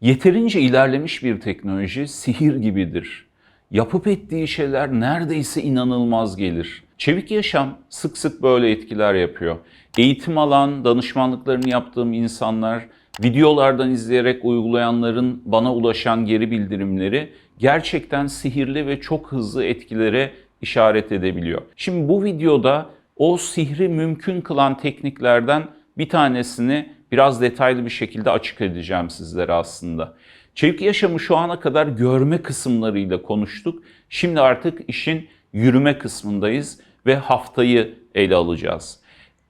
Yeterince ilerlemiş bir teknoloji sihir gibidir. Yapıp ettiği şeyler neredeyse inanılmaz gelir. Çevik Yaşam sık sık böyle etkiler yapıyor. Eğitim alan, danışmanlıklarını yaptığım insanlar, videolardan izleyerek uygulayanların bana ulaşan geri bildirimleri gerçekten sihirli ve çok hızlı etkilere işaret edebiliyor. Şimdi bu videoda o sihri mümkün kılan tekniklerden bir tanesini biraz detaylı bir şekilde açık edeceğim sizlere aslında. Çevik yaşamı şu ana kadar görme kısımlarıyla konuştuk. Şimdi artık işin yürüme kısmındayız ve haftayı ele alacağız.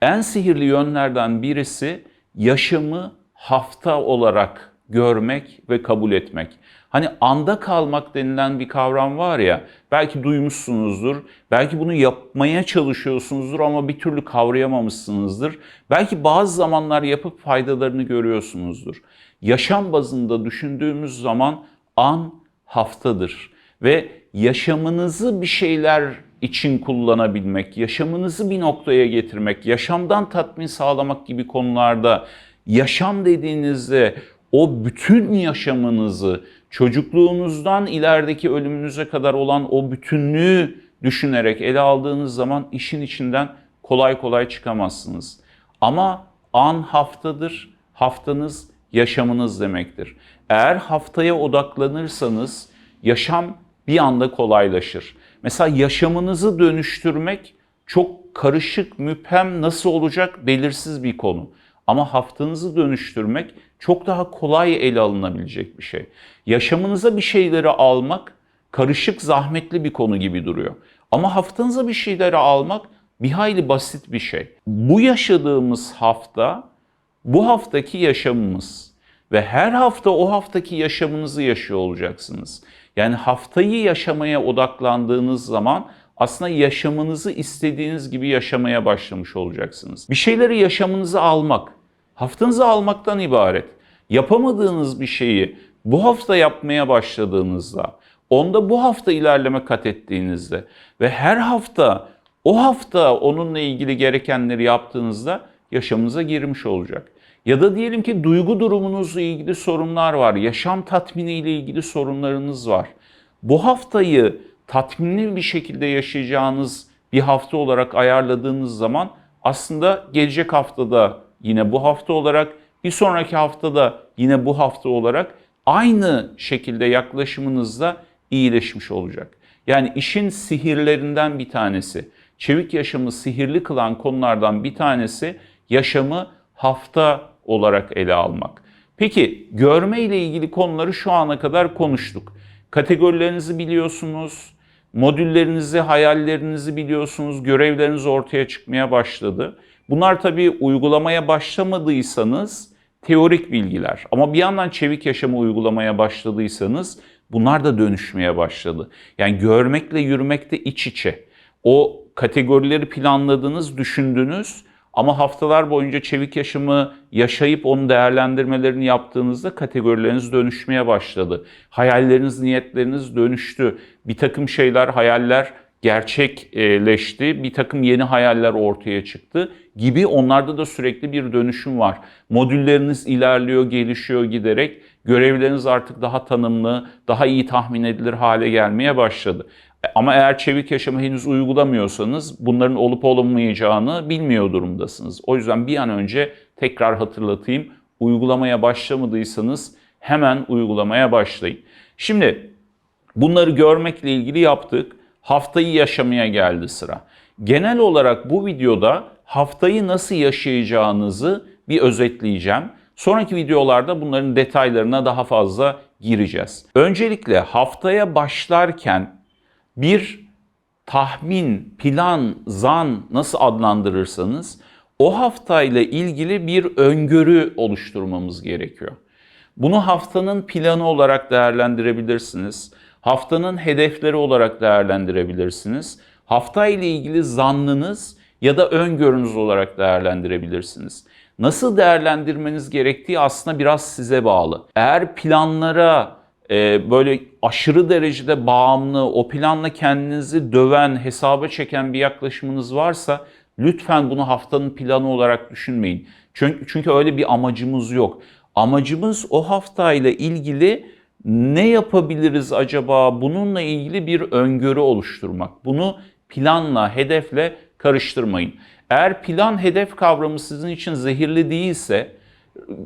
En sihirli yönlerden birisi yaşamı hafta olarak görmek ve kabul etmek. Hani anda kalmak denilen bir kavram var ya, belki duymuşsunuzdur, belki bunu yapmaya çalışıyorsunuzdur ama bir türlü kavrayamamışsınızdır. Belki bazı zamanlar yapıp faydalarını görüyorsunuzdur. Yaşam bazında düşündüğümüz zaman an haftadır ve yaşamınızı bir şeyler için kullanabilmek, yaşamınızı bir noktaya getirmek, yaşamdan tatmin sağlamak gibi konularda yaşam dediğinizde o bütün yaşamınızı çocukluğunuzdan ilerideki ölümünüze kadar olan o bütünlüğü düşünerek ele aldığınız zaman işin içinden kolay kolay çıkamazsınız. Ama an haftadır, haftanız yaşamınız demektir. Eğer haftaya odaklanırsanız yaşam bir anda kolaylaşır. Mesela yaşamınızı dönüştürmek çok karışık, müphem nasıl olacak belirsiz bir konu. Ama haftanızı dönüştürmek çok daha kolay ele alınabilecek bir şey. Yaşamınıza bir şeyleri almak karışık, zahmetli bir konu gibi duruyor. Ama haftanıza bir şeyleri almak bir hayli basit bir şey. Bu yaşadığımız hafta bu haftaki yaşamımız ve her hafta o haftaki yaşamınızı yaşıyor olacaksınız. Yani haftayı yaşamaya odaklandığınız zaman aslında yaşamınızı istediğiniz gibi yaşamaya başlamış olacaksınız. Bir şeyleri yaşamınıza almak, haftanızı almaktan ibaret. Yapamadığınız bir şeyi bu hafta yapmaya başladığınızda, onda bu hafta ilerleme kat ettiğinizde ve her hafta o hafta onunla ilgili gerekenleri yaptığınızda yaşamınıza girmiş olacak. Ya da diyelim ki duygu durumunuzla ilgili sorunlar var, yaşam tatmini ile ilgili sorunlarınız var. Bu haftayı tatminli bir şekilde yaşayacağınız bir hafta olarak ayarladığınız zaman aslında gelecek haftada yine bu hafta olarak, bir sonraki haftada yine bu hafta olarak aynı şekilde yaklaşımınızda iyileşmiş olacak. Yani işin sihirlerinden bir tanesi, çevik yaşamı sihirli kılan konulardan bir tanesi yaşamı hafta olarak ele almak. Peki görme ile ilgili konuları şu ana kadar konuştuk. Kategorilerinizi biliyorsunuz, modüllerinizi, hayallerinizi biliyorsunuz, görevleriniz ortaya çıkmaya başladı. Bunlar tabii uygulamaya başlamadıysanız teorik bilgiler. Ama bir yandan çevik yaşamı uygulamaya başladıysanız bunlar da dönüşmeye başladı. Yani görmekle yürümek de iç içe. O kategorileri planladınız, düşündünüz ama haftalar boyunca çevik yaşamı yaşayıp onun değerlendirmelerini yaptığınızda kategorileriniz dönüşmeye başladı. Hayalleriniz, niyetleriniz dönüştü. Bir takım şeyler, hayaller gerçekleşti. Bir takım yeni hayaller ortaya çıktı gibi onlarda da sürekli bir dönüşüm var. Modülleriniz ilerliyor, gelişiyor giderek. Görevleriniz artık daha tanımlı, daha iyi tahmin edilir hale gelmeye başladı. Ama eğer çevik yaşamı henüz uygulamıyorsanız bunların olup olmayacağını bilmiyor durumdasınız. O yüzden bir an önce tekrar hatırlatayım. Uygulamaya başlamadıysanız hemen uygulamaya başlayın. Şimdi bunları görmekle ilgili yaptık. Haftayı yaşamaya geldi sıra. Genel olarak bu videoda haftayı nasıl yaşayacağınızı bir özetleyeceğim. Sonraki videolarda bunların detaylarına daha fazla gireceğiz. Öncelikle haftaya başlarken bir tahmin, plan, zan nasıl adlandırırsanız o haftayla ilgili bir öngörü oluşturmamız gerekiyor. Bunu haftanın planı olarak değerlendirebilirsiniz. Haftanın hedefleri olarak değerlendirebilirsiniz. Hafta ile ilgili zannınız ya da öngörünüz olarak değerlendirebilirsiniz. Nasıl değerlendirmeniz gerektiği aslında biraz size bağlı. Eğer planlara e, böyle aşırı derecede bağımlı, o planla kendinizi döven, hesaba çeken bir yaklaşımınız varsa lütfen bunu haftanın planı olarak düşünmeyin. Çünkü, çünkü öyle bir amacımız yok. Amacımız o haftayla ilgili ne yapabiliriz acaba bununla ilgili bir öngörü oluşturmak. Bunu planla, hedefle karıştırmayın. Eğer plan hedef kavramı sizin için zehirli değilse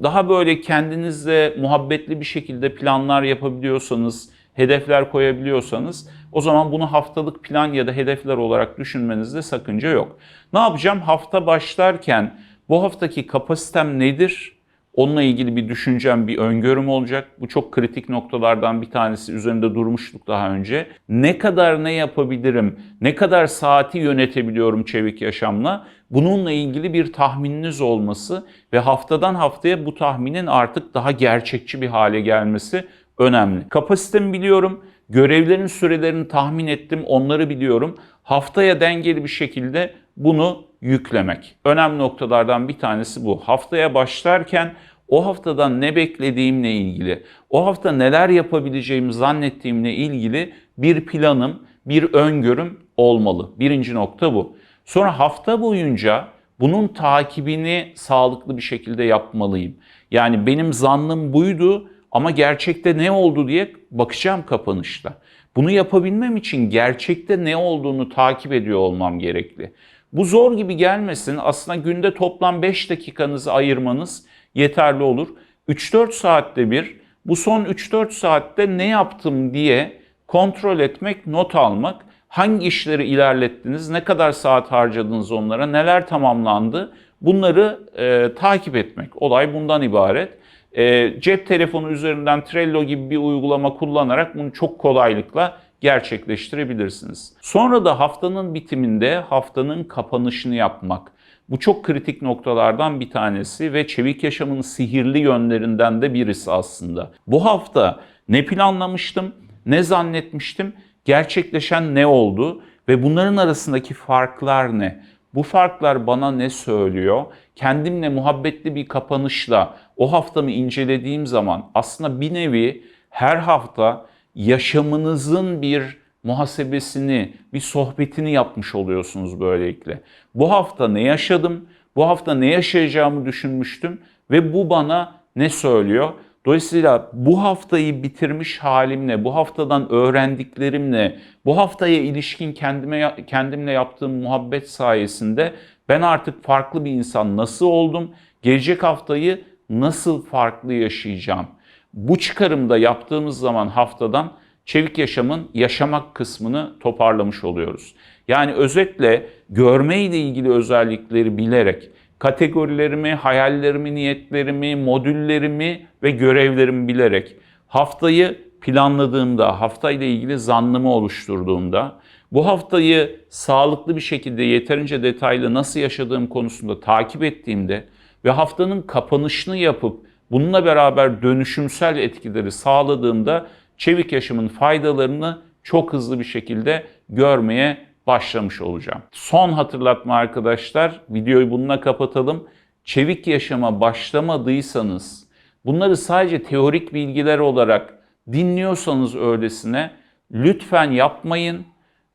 daha böyle kendinizle muhabbetli bir şekilde planlar yapabiliyorsanız, hedefler koyabiliyorsanız o zaman bunu haftalık plan ya da hedefler olarak düşünmenizde sakınca yok. Ne yapacağım? Hafta başlarken bu haftaki kapasitem nedir? Onunla ilgili bir düşüncem, bir öngörüm olacak. Bu çok kritik noktalardan bir tanesi. Üzerinde durmuştuk daha önce. Ne kadar ne yapabilirim? Ne kadar saati yönetebiliyorum çevik yaşamla? Bununla ilgili bir tahmininiz olması ve haftadan haftaya bu tahminin artık daha gerçekçi bir hale gelmesi önemli. Kapasitemi biliyorum. Görevlerin sürelerini tahmin ettim. Onları biliyorum. Haftaya dengeli bir şekilde bunu yüklemek. Önemli noktalardan bir tanesi bu. Haftaya başlarken o haftadan ne beklediğimle ilgili, o hafta neler yapabileceğimi zannettiğimle ilgili bir planım, bir öngörüm olmalı. Birinci nokta bu. Sonra hafta boyunca bunun takibini sağlıklı bir şekilde yapmalıyım. Yani benim zannım buydu ama gerçekte ne oldu diye bakacağım kapanışta. Bunu yapabilmem için gerçekte ne olduğunu takip ediyor olmam gerekli. Bu zor gibi gelmesin. Aslında günde toplam 5 dakikanızı ayırmanız yeterli olur. 3-4 saatte bir bu son 3-4 saatte ne yaptım diye kontrol etmek, not almak, hangi işleri ilerlettiniz, ne kadar saat harcadınız onlara, neler tamamlandı bunları e, takip etmek. Olay bundan ibaret. E, cep telefonu üzerinden Trello gibi bir uygulama kullanarak bunu çok kolaylıkla gerçekleştirebilirsiniz. Sonra da haftanın bitiminde haftanın kapanışını yapmak. Bu çok kritik noktalardan bir tanesi ve çevik yaşamın sihirli yönlerinden de birisi aslında. Bu hafta ne planlamıştım, ne zannetmiştim, gerçekleşen ne oldu ve bunların arasındaki farklar ne? Bu farklar bana ne söylüyor? Kendimle muhabbetli bir kapanışla o haftamı incelediğim zaman aslında bir nevi her hafta yaşamınızın bir muhasebesini, bir sohbetini yapmış oluyorsunuz böylelikle. Bu hafta ne yaşadım? Bu hafta ne yaşayacağımı düşünmüştüm ve bu bana ne söylüyor? Dolayısıyla bu haftayı bitirmiş halimle, bu haftadan öğrendiklerimle, bu haftaya ilişkin kendime kendimle yaptığım muhabbet sayesinde ben artık farklı bir insan nasıl oldum? Gelecek haftayı nasıl farklı yaşayacağım? Bu çıkarımda yaptığımız zaman haftadan çevik yaşamın yaşamak kısmını toparlamış oluyoruz. Yani özetle görme ile ilgili özellikleri bilerek kategorilerimi, hayallerimi, niyetlerimi, modüllerimi ve görevlerimi bilerek haftayı planladığımda, haftayla ilgili zannımı oluşturduğumda, bu haftayı sağlıklı bir şekilde yeterince detaylı nasıl yaşadığım konusunda takip ettiğimde ve haftanın kapanışını yapıp bununla beraber dönüşümsel etkileri sağladığımda çevik yaşamın faydalarını çok hızlı bir şekilde görmeye başlamış olacağım. Son hatırlatma arkadaşlar, videoyu bununla kapatalım. Çevik yaşama başlamadıysanız, bunları sadece teorik bilgiler olarak dinliyorsanız öylesine lütfen yapmayın.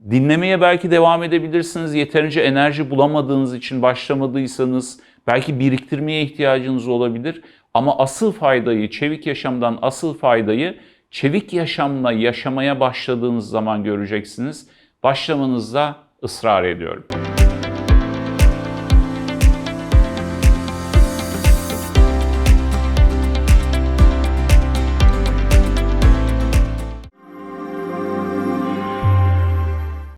Dinlemeye belki devam edebilirsiniz. Yeterince enerji bulamadığınız için başlamadıysanız belki biriktirmeye ihtiyacınız olabilir. Ama asıl faydayı, çevik yaşamdan asıl faydayı çevik yaşamla yaşamaya başladığınız zaman göreceksiniz. Başlamanızda ısrar ediyorum.